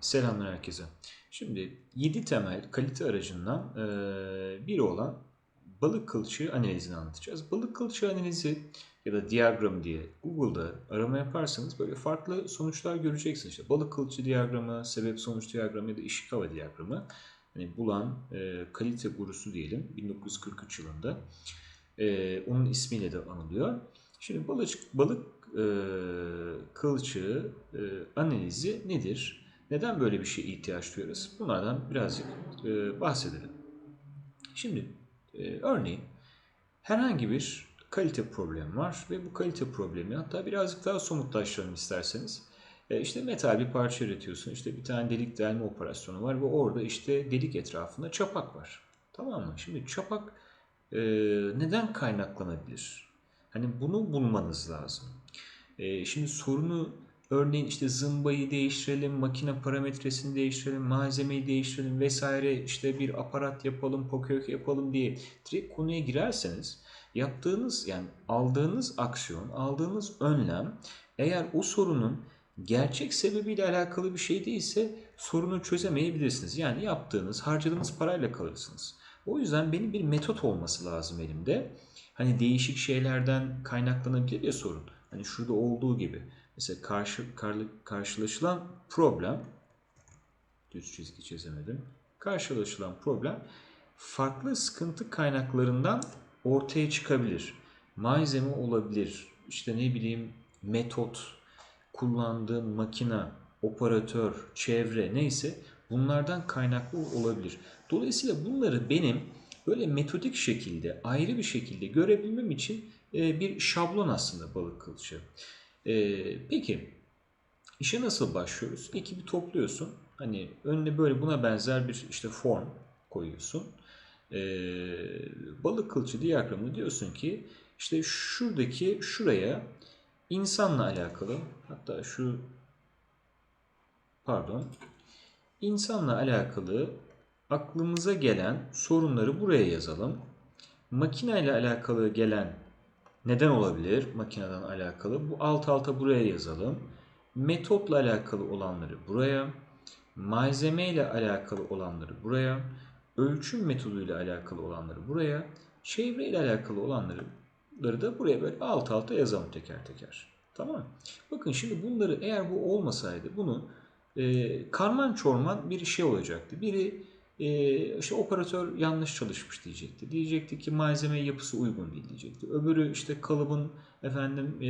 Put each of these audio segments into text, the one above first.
Selamlar herkese. Şimdi 7 temel kalite aracından biri olan balık kılçığı analizini anlatacağız. Balık kılçığı analizi ya da diyagram diye Google'da arama yaparsanız böyle farklı sonuçlar göreceksiniz. İşte balık kılçığı diyagramı, sebep sonuç diyagramı ya da Ishikawa diyagramı. Hani bulan kalite gurusu diyelim 1943 yılında. Onun ismiyle de anılıyor. Şimdi balık, balık e, kılçığı e, analizi nedir? Neden böyle bir şeye ihtiyaç duyuyoruz? Bunlardan birazcık e, bahsedelim. Şimdi e, örneğin herhangi bir kalite problemi var ve bu kalite problemi hatta birazcık daha somutlaştıralım isterseniz. E, işte metal bir parça üretiyorsun. İşte bir tane delik delme operasyonu var ve orada işte delik etrafında çapak var. Tamam mı? Şimdi çapak e, neden kaynaklanabilir? Hani bunu bulmanız lazım. E, şimdi sorunu örneğin işte zımbayı değiştirelim, makine parametresini değiştirelim, malzemeyi değiştirelim vesaire işte bir aparat yapalım, pokök yapalım diye direkt konuya girerseniz yaptığınız yani aldığınız aksiyon, aldığınız önlem eğer o sorunun gerçek sebebiyle alakalı bir şey değilse sorunu çözemeyebilirsiniz. Yani yaptığınız, harcadığınız parayla kalırsınız. O yüzden benim bir metot olması lazım elimde. Hani değişik şeylerden kaynaklanabilir ya sorun. Hani şurada olduğu gibi. Mesela karşı, karşılaşılan problem düz çizgi çizemedim. Karşılaşılan problem farklı sıkıntı kaynaklarından ortaya çıkabilir. Malzeme olabilir. İşte ne bileyim metot, kullandığın makina, operatör, çevre neyse bunlardan kaynaklı olabilir. Dolayısıyla bunları benim böyle metodik şekilde, ayrı bir şekilde görebilmem için bir şablon aslında balık kılçığı. Peki işe nasıl başlıyoruz? Ekibi topluyorsun. Hani önüne böyle buna benzer bir işte form koyuyorsun. Balık kılçığı diyagramını diyorsun ki işte şuradaki şuraya insanla alakalı hatta şu pardon insanla alakalı aklımıza gelen sorunları buraya yazalım. Makine ile alakalı gelen neden olabilir makineden alakalı? Bu alt alta buraya yazalım. Metotla alakalı olanları buraya. Malzeme ile alakalı olanları buraya. Ölçüm metoduyla alakalı olanları buraya. Çevre ile alakalı olanları da buraya böyle alt alta yazalım teker teker. Tamam Bakın şimdi bunları eğer bu olmasaydı bunu e, karman çorman bir şey olacaktı. Biri e, işte operatör yanlış çalışmış diyecekti. Diyecekti ki malzeme yapısı uygun değil diyecekti. Öbürü işte kalıbın efendim e,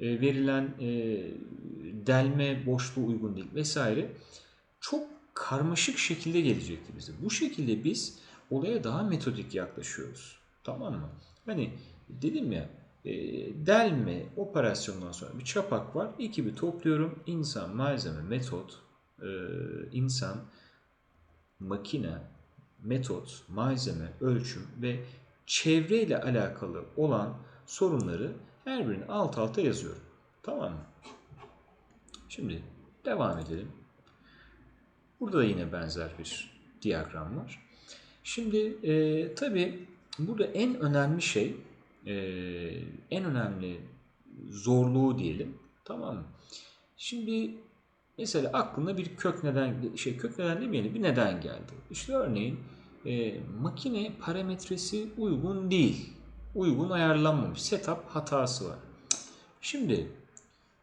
e, verilen e, delme boşluğu uygun değil vesaire. Çok karmaşık şekilde gelecekti bize. Bu şekilde biz olaya daha metodik yaklaşıyoruz. Tamam mı? Hani dedim ya e, delme operasyonundan sonra bir çapak var. Ekibi topluyorum. İnsan, malzeme, metot, e, insan, makine, metot, malzeme, ölçüm ve çevre ile alakalı olan sorunları her birini alt alta yazıyorum. Tamam mı? Şimdi devam edelim. Burada da yine benzer bir diyagram var. Şimdi e, tabii burada en önemli şey, e, en önemli zorluğu diyelim. Tamam mı? Şimdi Mesela aklına bir kök neden, şey kök neden demeyelim bir neden geldi. İşte örneğin e, makine parametresi uygun değil. Uygun ayarlanmamış. Setup hatası var. Şimdi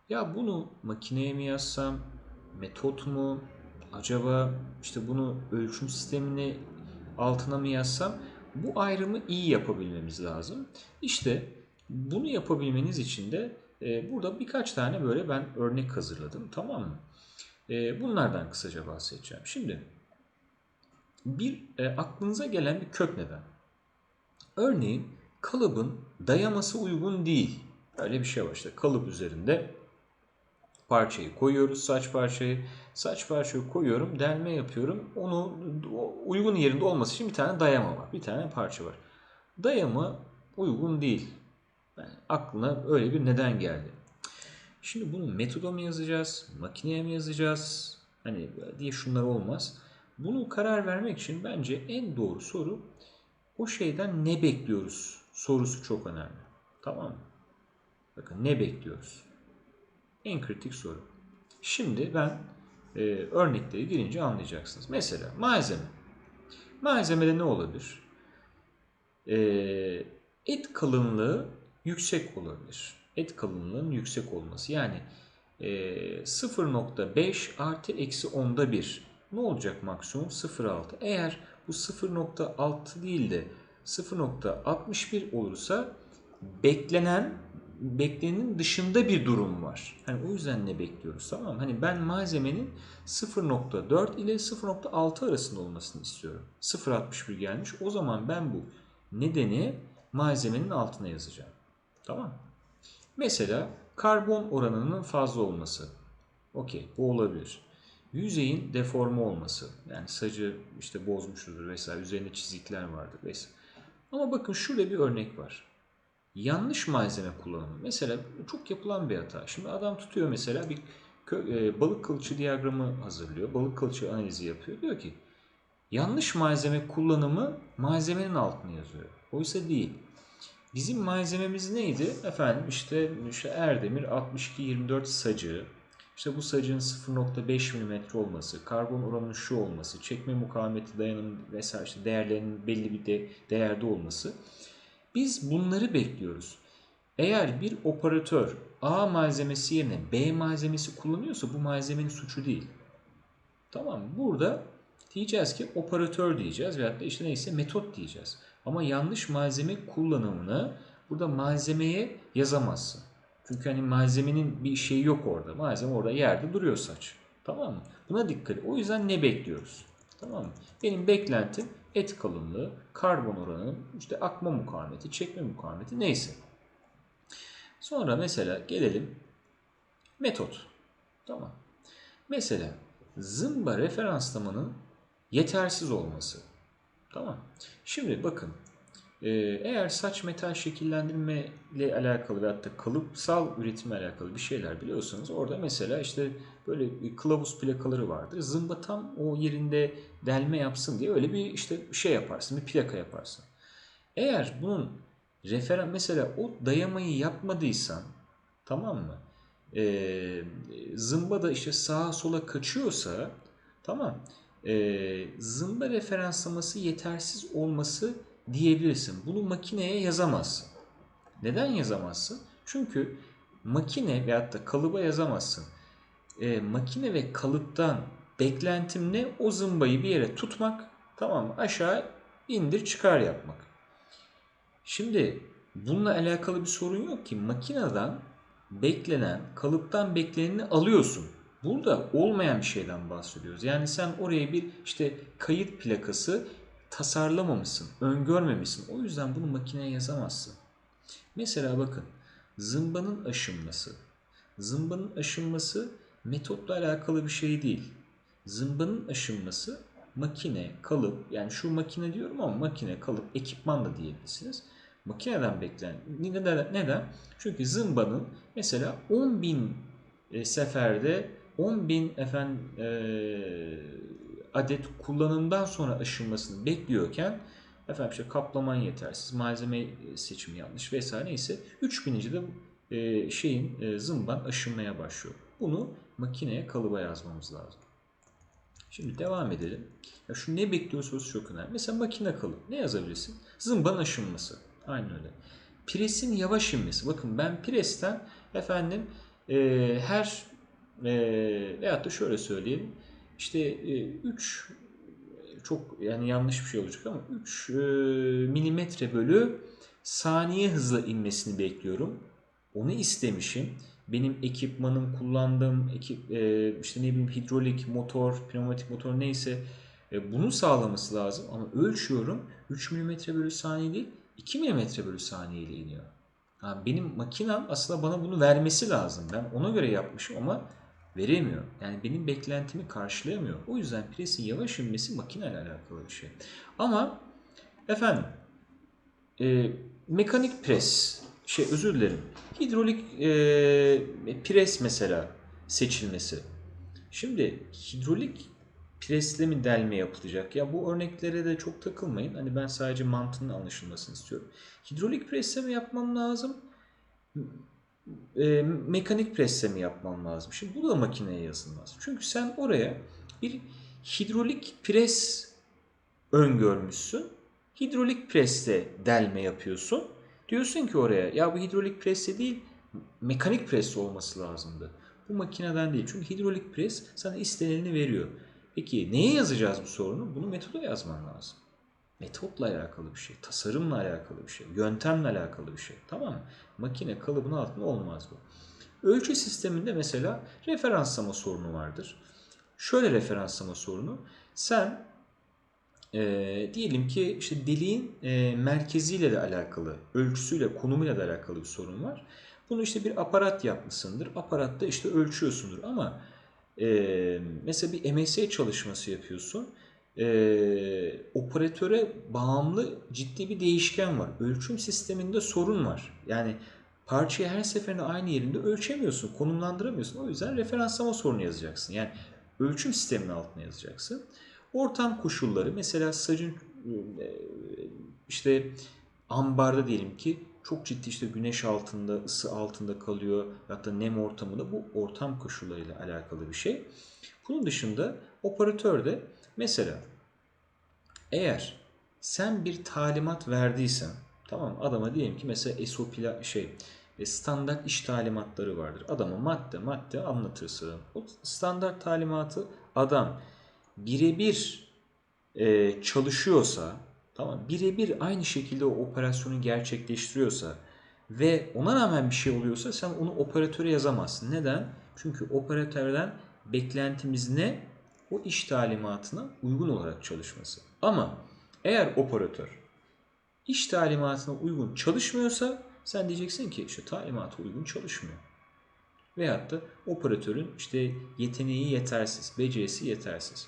ya bunu makineye mi yazsam, metot mu, acaba işte bunu ölçüm sistemini altına mı yazsam bu ayrımı iyi yapabilmemiz lazım. İşte bunu yapabilmeniz için de e, burada birkaç tane böyle ben örnek hazırladım tamam mı? E, bunlardan kısaca bahsedeceğim. Şimdi bir e, aklınıza gelen bir kök neden. Örneğin kalıbın dayaması uygun değil. Öyle bir şey var işte kalıp üzerinde parçayı koyuyoruz saç parçayı. Saç parçayı koyuyorum delme yapıyorum. Onu uygun yerinde olması için bir tane dayama var. Bir tane parça var. Dayama uygun değil. Yani aklına öyle bir neden geldi. Şimdi bunu metoda mı yazacağız, makineye mi yazacağız? Hani diye şunlar olmaz. Bunu karar vermek için bence en doğru soru o şeyden ne bekliyoruz sorusu çok önemli. Tamam mı? Bakın ne bekliyoruz? En kritik soru. Şimdi ben e, örnekleri girince anlayacaksınız. Mesela malzeme. Malzemede ne olabilir? E, et kalınlığı yüksek olabilir. Et kalınlığının yüksek olması. Yani e, 0.5 artı eksi 10'da 1. Ne olacak maksimum? 0.6. Eğer bu 0.6 değil de 0.61 olursa beklenen beklenenin dışında bir durum var. Hani o yüzden ne bekliyoruz tamam? Hani ben malzemenin 0.4 ile 0.6 arasında olmasını istiyorum. 0.61 gelmiş. O zaman ben bu nedeni malzemenin altına yazacağım. Tamam? Mesela karbon oranının fazla olması. Okey bu olabilir. Yüzeyin deforme olması. Yani sacı işte bozmuşuzdur vesaire. Üzerinde çizikler vardır vesaire. Ama bakın şurada bir örnek var. Yanlış malzeme kullanımı. Mesela çok yapılan bir hata. Şimdi adam tutuyor mesela bir e, balık kılçı diyagramı hazırlıyor. Balık kılçı analizi yapıyor. Diyor ki yanlış malzeme kullanımı malzemenin altına yazıyor. Oysa değil. Bizim malzememiz neydi? Efendim işte, işte Erdemir 62-24 sacı. İşte bu sacın 0.5 mm olması, karbon oranının şu olması, çekme mukavemeti dayanım vesaire işte değerlerinin belli bir de, değerde olması. Biz bunları bekliyoruz. Eğer bir operatör A malzemesi yerine B malzemesi kullanıyorsa bu malzemenin suçu değil. Tamam? Burada diyeceğiz ki operatör diyeceğiz veyahut da işte neyse metot diyeceğiz. Ama yanlış malzeme kullanımını burada malzemeye yazamazsın. Çünkü hani malzemenin bir şeyi yok orada. Malzeme orada yerde duruyor saç. Tamam mı? Buna dikkat. O yüzden ne bekliyoruz? Tamam mı? Benim beklentim et kalınlığı, karbon oranı, işte akma mukavemeti, çekme mukavemeti neyse. Sonra mesela gelelim metot. Tamam. Mesela zımba referanslamanın yetersiz olması. Tamam. Şimdi bakın ee, eğer saç metal şekillendirme ile alakalı veyahut da kalıpsal üretimle alakalı bir şeyler biliyorsanız orada mesela işte böyle kılavuz plakaları vardır. Zımba tam o yerinde delme yapsın diye öyle bir işte şey yaparsın, bir plaka yaparsın. Eğer bunun referan mesela o dayamayı yapmadıysan tamam mı? Ee, zımba da işte sağa sola kaçıyorsa tamam ee, zımba referanslaması yetersiz olması diyebilirsin. Bunu makineye yazamazsın. Neden yazamazsın? Çünkü makine veyahut da kalıba yazamazsın. E, makine ve kalıptan beklentim ne? O zımbayı bir yere tutmak, tamam mı? Aşağı indir çıkar yapmak. Şimdi bununla alakalı bir sorun yok ki. Makineden beklenen, kalıptan bekleneni alıyorsun. Burada olmayan bir şeyden bahsediyoruz. Yani sen oraya bir işte kayıt plakası tasarlamamışsın, öngörmemişsin. O yüzden bunu makineye yazamazsın. Mesela bakın zımbanın aşınması. Zımbanın aşınması metotla alakalı bir şey değil. Zımbanın aşınması makine, kalıp yani şu makine diyorum ama makine, kalıp, ekipman da diyebilirsiniz. Makineden beklenen. Neden? Neden? Çünkü zımbanın mesela 10.000 e, seferde 10.000 efendim e, adet kullanımdan sonra aşınmasını bekliyorken efendim işte kaplaman yetersiz, malzeme seçimi yanlış vesaire neyse 3000. de e, şeyin e, zımban aşınmaya başlıyor. Bunu makineye kalıba yazmamız lazım. Şimdi devam edelim. Ya şu ne bekliyor sorusu çok önemli. Mesela makine kalıp ne yazabilirsin? Zımban aşınması. Aynen öyle. Presin yavaş inmesi. Bakın ben presten efendim e, her e, veyahut da şöyle söyleyeyim işte 3 e, çok yani yanlış bir şey olacak ama 3 e, milimetre bölü saniye hızla inmesini bekliyorum. Onu istemişim. Benim ekipmanım kullandığım ekip e, işte ne bileyim hidrolik motor, pneumatik motor neyse bunu sağlaması lazım ama ölçüyorum 3 milimetre bölü saniye değil 2 milimetre bölü saniye ile iniyor. Benim makinem aslında bana bunu vermesi lazım. Ben ona göre yapmışım ama veremiyor. Yani benim beklentimi karşılayamıyor. O yüzden presin yavaş inmesi makineyle alakalı bir şey. Ama efendim e, mekanik pres şey özür dilerim. Hidrolik e, pres mesela seçilmesi. Şimdi hidrolik presle mi delme yapılacak? Ya bu örneklere de çok takılmayın. Hani ben sadece mantığının anlaşılmasını istiyorum. Hidrolik presle mi yapmam lazım? E, mekanik presle mi yapman lazım? Şimdi bu da makineye yazılmaz. Çünkü sen oraya bir hidrolik pres öngörmüşsün. Hidrolik presle delme yapıyorsun. Diyorsun ki oraya ya bu hidrolik presle değil mekanik presle olması lazımdı. Bu makineden değil. Çünkü hidrolik pres sana istenileni veriyor. Peki neye yazacağız bu sorunu? Bunu metoda yazman lazım. Metotla alakalı bir şey, tasarımla alakalı bir şey, yöntemle alakalı bir şey. Tamam mı? Makine kalıbının altında olmaz bu. Ölçü sisteminde mesela referanslama sorunu vardır. Şöyle referanslama sorunu. Sen e, diyelim ki işte deliğin e, merkeziyle de alakalı, ölçüsüyle, konumuyla da alakalı bir sorun var. Bunu işte bir aparat yapmışsındır. Aparatta işte ölçüyorsundur ama e, mesela bir MSA çalışması yapıyorsun. E, operatöre bağımlı ciddi bir değişken var. Ölçüm sisteminde sorun var. Yani parçayı her seferinde aynı yerinde ölçemiyorsun, konumlandıramıyorsun. O yüzden referanslama sorunu yazacaksın. Yani ölçüm sisteminin altına yazacaksın. Ortam koşulları mesela sacın e, işte ambarda diyelim ki çok ciddi işte güneş altında, ısı altında kalıyor da nem ortamında bu ortam koşullarıyla alakalı bir şey. Bunun dışında operatörde mesela eğer sen bir talimat verdiysen tamam adama diyelim ki mesela SOP şey e, standart iş talimatları vardır. Adama madde madde anlatırsın. O standart talimatı adam birebir e, çalışıyorsa tamam birebir aynı şekilde o operasyonu gerçekleştiriyorsa ve ona rağmen bir şey oluyorsa sen onu operatöre yazamazsın. Neden? Çünkü operatörden beklentimiz ne? O iş talimatına uygun olarak çalışması. Ama eğer operatör iş talimatına uygun çalışmıyorsa sen diyeceksin ki işte talimata uygun çalışmıyor. Veyahut da operatörün işte yeteneği yetersiz, becerisi yetersiz.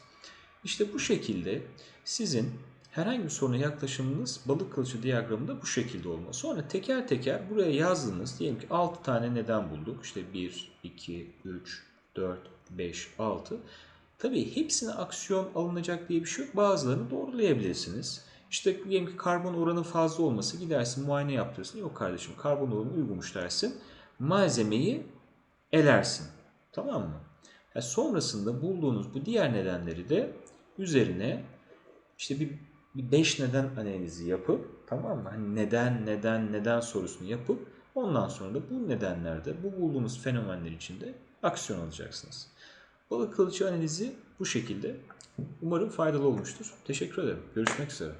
İşte bu şekilde sizin herhangi bir soruna yaklaşımınız balık kılıcı diyagramında bu şekilde olmalı. Sonra teker teker buraya yazdınız. Diyelim ki 6 tane neden bulduk. İşte 1, 2, 3, 4, 5, 6. Tabii hepsine aksiyon alınacak diye bir şey yok. Bazılarını doğrulayabilirsiniz. İşte diyelim ki karbon oranı fazla olması gidersin muayene yaptırırsın. Yok kardeşim karbon oranı uygunmuş dersin. Malzemeyi elersin. Tamam mı? Ya sonrasında bulduğunuz bu diğer nedenleri de üzerine işte bir 5 neden analizi yapıp tamam mı? Hani neden neden neden sorusunu yapıp ondan sonra da bu nedenlerde bu bulduğunuz fenomenler içinde aksiyon alacaksınız. Balık kılıcı analizi bu şekilde. Umarım faydalı olmuştur. Teşekkür ederim. Görüşmek üzere.